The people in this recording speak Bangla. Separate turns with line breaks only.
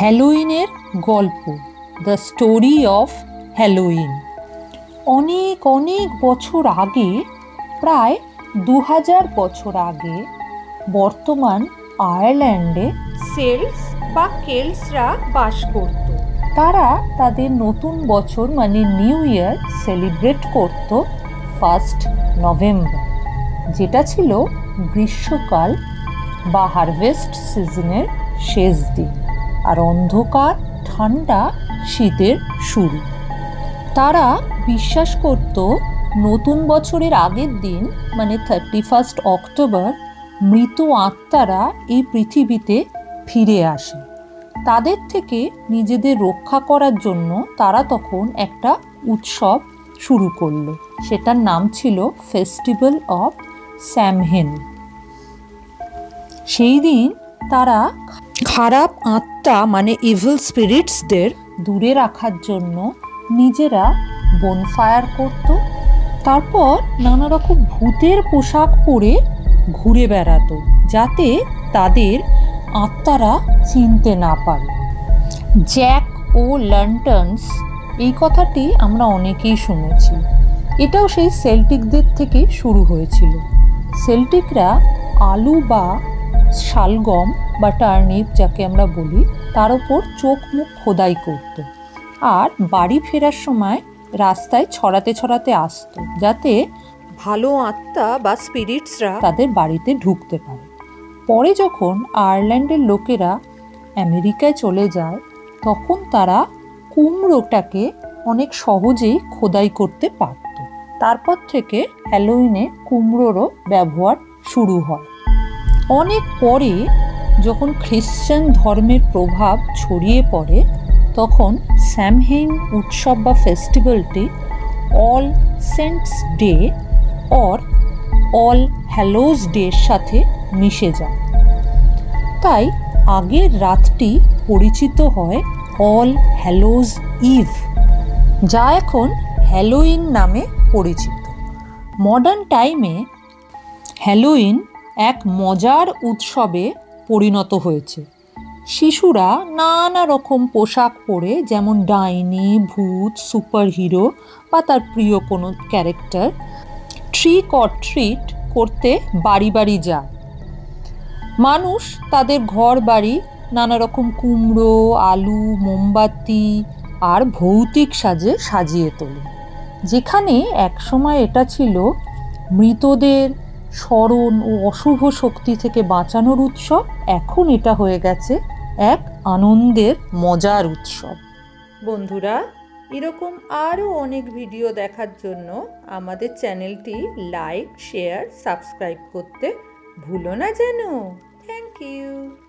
হ্যালোইনের গল্প, দ্য স্টোরি অফ হ্যালোইন। অনেক অনেক বছর আগে, প্রায় দু হাজার বছর আগে, বর্তমান আয়ারল্যান্ডে সেলস বা কেলসরা বাস করত। তারা তাদের নতুন বছর মানে নিউ ইয়ার সেলিব্রেট করত ফার্স্ট নভেম্বর, যেটা ছিল গ্রীষ্মকাল বা হারভেস্ট সিজনের শেষ দিন। আর অন্ধকার, ঠান্ডা, শীতের শুরু তারা বিশ্বাস করত, নতুন বছরের আগের দিন মানে থার্টি ফার্স্ট অক্টোবর মৃত আত্মারা এই পৃথিবীতে ফিরে আসে। তাদের থেকে নিজেদের রক্ষা করার জন্য তারা তখন একটা উৎসব শুরু করল। সেটার নাম ছিল ফেস্টিভ্যাল অফ স্যামহেন সেই দিন তারা খারাপ আত্মা মানে ইভিল স্পিরিটসদের দূরে রাখার জন্য নিজেরা বনফায়ার করত, তারপর নানা রকম ভূতের পোশাক পরে ঘুরে বেড়াতো, যাতে তাদের আত্মারা চিনতে না পারে। জ্যাক ও লন্টনস এই কথাটি আমরা অনেকেই শুনেছি। এটাও সেই সেল্টিকদের থেকে শুরু হয়েছিল। সেল্টিকরা আলু বা শালগম বা টার্নিপ যাকে আমরা বলি, তার ওপর চোখ মুখ খোদাই করত। আর বাড়ি ফেরার সময় রাস্তায় ছড়াতে ছড়াতে আসতো, যাতে ভালো আত্মা বা স্পিরিটসরা তাদের বাড়িতে ঢুকতে পারে। পরে যখন আয়ারল্যান্ডের লোকেরা আমেরিকায় চলে যায়, তখন তারা কুমড়োটাকে অনেক সহজেই খোদাই করতে পারত। তারপর থেকে হ্যালোইনে কুমড়োরও ব্যবহার শুরু হয়। অনেক পরে যখন খ্রিশ্চান ধর্মের প্রভাব ছড়িয়ে পড়ে, তখন স্যামহেইন উৎসব বা ফেস্টিভ্যালটি all saints day or all hallows ডের সাথে মিশে যায়। তাই আগের রাতটি পরিচিত হয় অল হ্যালোজ ইভ, যা এখন হ্যালোইন নামে পরিচিত। মডার্ন টাইমে হ্যালোইন এক মজার উৎসবে পরিণত হয়েছে। শিশুরা নানা রকম পোশাক পরে, যেমন ডাইনি, ভূত সুপার হিরো বা তার প্রিয় কোনো ক্যারেক্টার ট্রিক অর ট্রিট করতে বাড়ি বাড়ি যায়। মানুষ তাদের ঘর বাড়ি নানা রকম কুমড়ো, আলু, মোমবাতি আর ভৌতিক সাজে সাজিয়ে তোলে। যেখানে একসময় এটা ছিল মৃতদের স্মরণ ও অশুভ শক্তি থেকে বাঁচানোর উৎসব এখন এটা হয়ে গেছে এক আনন্দের, মজার উৎসব। বন্ধুরা, এরকম আরও অনেক ভিডিও দেখার জন্য আমাদের চ্যানেলটি লাইক, শেয়ার, সাবস্ক্রাইব করতে ভুলো না যেন। Thank you.